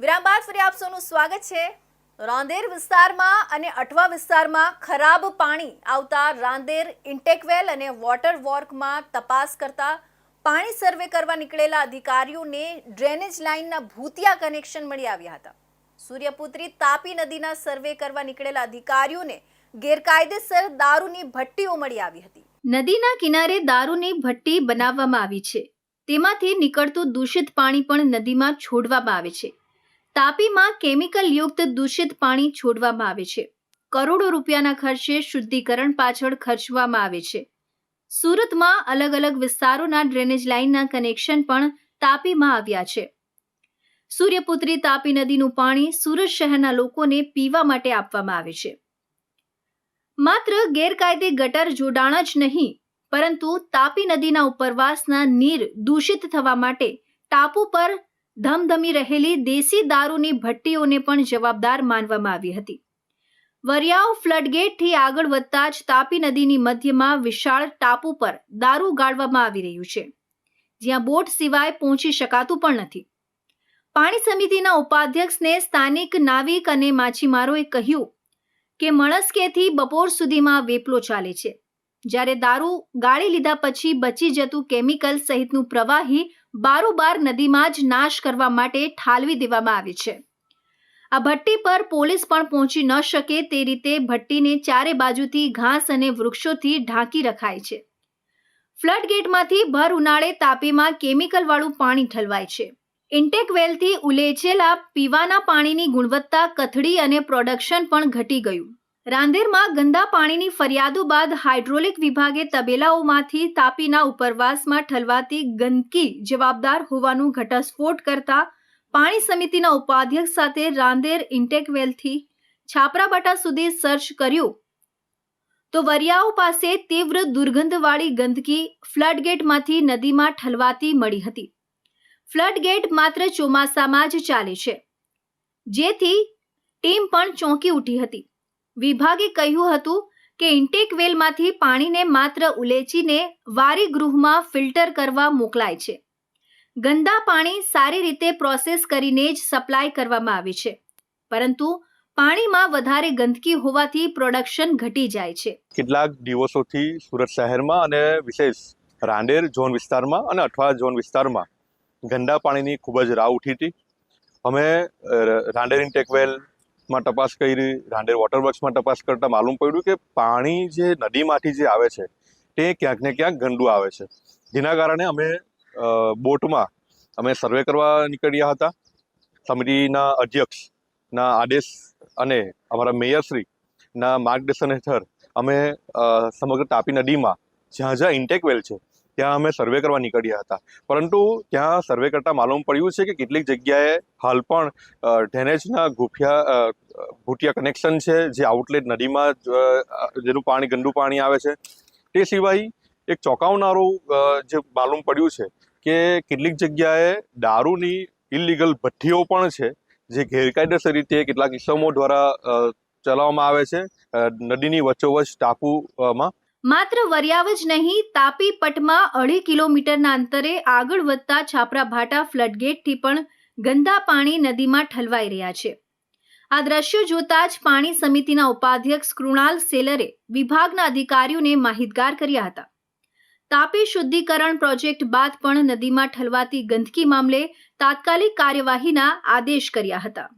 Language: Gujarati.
વિરામ બાદ ફરી આપ સ્વાગત છે. રાંદેર વિસ્તારમાં અને અઠવા વિસ્તારમાં ખરાબ પાણી આવતા રાંદેર ઇન્ટેકવેલ અને વોટર વોર્કમાં તપાસ કરતા પાણી સર્વે કરવા નીકળેલા અધિકારીઓને ડ્રેનેજ લાઇનના ભૂતિયા કનેક્શન મળી આવ્યા હતા. સૂર્યપુત્રી તાપી નદીના સર્વે કરવા નીકળેલા અધિકારીઓને ગેરકાયદેસર દારૂની ભઠ્ઠીઓ મળી આવી હતી. નદીના કિનારે દારૂની ભટ્ટી બનાવવામાં આવી છે. તેમાંથી નીકળતું દૂષિત પાણી પણ નદીમાં છોડવામાં આવે છે. તાપીમાં કેમિકલ યુક્ત દૂષિત પાણી છોડવામાં આવે છે. કરોડો રૂપિયાના ખર્ચે શુદ્ધિકરણ પાછળ ખર્ચવામાં આવે છે. સુરતમાં અલગ અલગ વિસ્તારોના ડ્રેનેજ લાઇનના કનેક્શન પણ તાપીમાં આવ્યા છે. સૂર્યપુત્રી તાપી નદીનું પાણી સુરત શહેરના લોકોને પીવા માટે આપવામાં આવે છે. માત્ર ગેરકાયદે ગટર જોડાણ જ નહીં, પરંતુ તાપી નદીના ઉપરવાસના નીર દૂષિત થવા માટે ટાપુ પર ધમધમી રહેલી દેશી દારૂની ભટ્ટીઓને પણ જવાબદાર માનવામાં આવી હતી. વરિયાવ ફ્લડગેટથી આગળ વધતા જ તાપી નદીની મધ્યમાં વિશાળ ટાપુ પર દારૂ ગાળવામાં આવી રહ્યું છે. જ્યાં બોટ સિવાય પહોંચી શકાતું પણ નથી. પાણી સમિતિના ઉપાધ્યક્ષને સ્થાનિક નાવિક અને માછીમારોએ કહ્યું કે મણસ્કેથી બપોર સુધીમાં વેપલો ચાલે છે. જ્યારે દારૂ ગાળી લીધા પછી બચી જતું કેમિકલ સહિતનું પ્રવાહી બારોબાર નદીમાં જ નાશ કરવા માટે ઠાલવી દેવામાં આવે છે. આ ભટ્ટી પર પોલીસ પણ પહોંચી ન શકે તે રીતે ભટ્ટીને ચારે બાજુથી ઘાસ અને વૃક્ષોથી ઢાંકી રખાય છે. ફ્લડ ગેટમાંથી ભર ઉનાળે તાપીમાં કેમિકલવાળું પાણી ઠલવાય છે. ઇન્ટેક વેલથી ઉલેચેલા પીવાના પાણીની ગુણવત્તા, કથળી અને પ્રોડક્શન પણ ઘટી ગયું. રાંદેરમાં ગંદા પાણીની ફરિયાદો બાદ હાઇડ્રોલિક વિભાગે તબેલાઓમાંથી તાપીના ઉપરવાસમાં ઠલવાતી ગંદકી જવાબદાર હોવાનું ઘટસ્ફોટ કરતા પાણી સમિતિના ઉપાધ્યક્ષ સાથે રાંદેર ઇન્ટેકવેલથી છાપરાબાટા સુધી સર્ચ કર્યું. તો વરિયાઓ પાસે તીવ્ર દુર્ગંધવાળી ગંદકી ફ્લડગેટમાંથી નદીમાં ઠલવાતી મળી હતી. ફ્લડગેટ માત્ર ચોમાસામાં જ ચાલે છે. જેથી ટીમ પણ ચોંકી ઉઠી હતી. વિભાગે કહ્યું હતું કે ઇન્ટેક વેલમાંથી પાણીને માત્ર ઉલેચીને વારી ગૃહમાં ફિલ્ટર કરવા મોકલાય છે. ગંદા પાણી સારી રીતે પ્રોસેસ કરીને જ સપ્લાય કરવામાં આવે છે. પરંતુ પાણીમાં વધારે ગંદકી હોવાથી પ્રોડક્શન ઘટી જાય છે. કેટલાક દિવસોથી સુરત શહેરમાં અને વિશેષ રાંદેર ઝોન વિસ્તારમાં અને અઠવા ઝોન વિસ્તારમાં ગંદા પાણીની ખૂબ જ રાહ ઉઠી હતી. અમે રાંડેર રાંદેર ઇન્ટેકવેલમાં તપાસ કરી, રાંદેર વોટર વર્ક્સમાં તપાસ કરતાં માલુમ પડ્યું કે પાણી જે નદીમાંથી જે આવે છે, તે ક્યાંક ને ક્યાંક ગંદુ આવે છે. જેના કારણે અમે બોટમાં અમે સર્વે કરવા નીકળ્યા હતા. સમિતિના અધ્યક્ષના આદેશ અને અમારા મેયરશ્રીના માર્ગદર્શન હેઠળ અમે સમગ્ર તાપી નદીમાં જ્યાં જ્યાં ઇન્ટેક વેલ છે ત્યાં અમે સર્વે કરવા નીકળ્યા હતા. પરંતુ ત્યાં સર્વે કરતાં માલુમ પડ્યું છે કે કેટલીક જગ્યાએ હાલ પણ ડ્રેનેજના ગુફિયા ભૂટિયા કનેક્શન છે, જે આઉટલેટ નદીમાં જેનું પાણી, ગંદુ પાણી આવે છે. તે સિવાય એક ચોંકાવનારું જે માલુમ પડ્યું છે કે કેટલીક જગ્યાએ દારૂની ઇલીગલ ભઠ્ઠીઓ પણ છે, જે ગેરકાયદેસર રીતે કેટલાક ઇસમો દ્વારા ચલાવવામાં આવે છે. નદીની વચ્ચોવચ્ચ ટાપુમાં માત્ર વરિયાવ જ નહીં, તાપી પટમાં અઢી કિલોમીટરના અંતરે આગળ વધતા છાપરા ભાટા ફ્લડગેટથી પણ ગંદા પાણી નદીમાં ઠલવાઈ રહ્યા છે. આ દ્રશ્યો જોતા જ પાણી સમિતિના ઉપાધ્યક્ષ કૃણાલ સેલરે વિભાગના અધિકારીઓને માહિતગાર કર્યા હતા. તાપી શુદ્ધિકરણ પ્રોજેક્ટ બાદ પણ નદીમાં ઠલવાતી ગંદકી મામલે તાત્કાલિક કાર્યવાહીના આદેશ કર્યા હતા.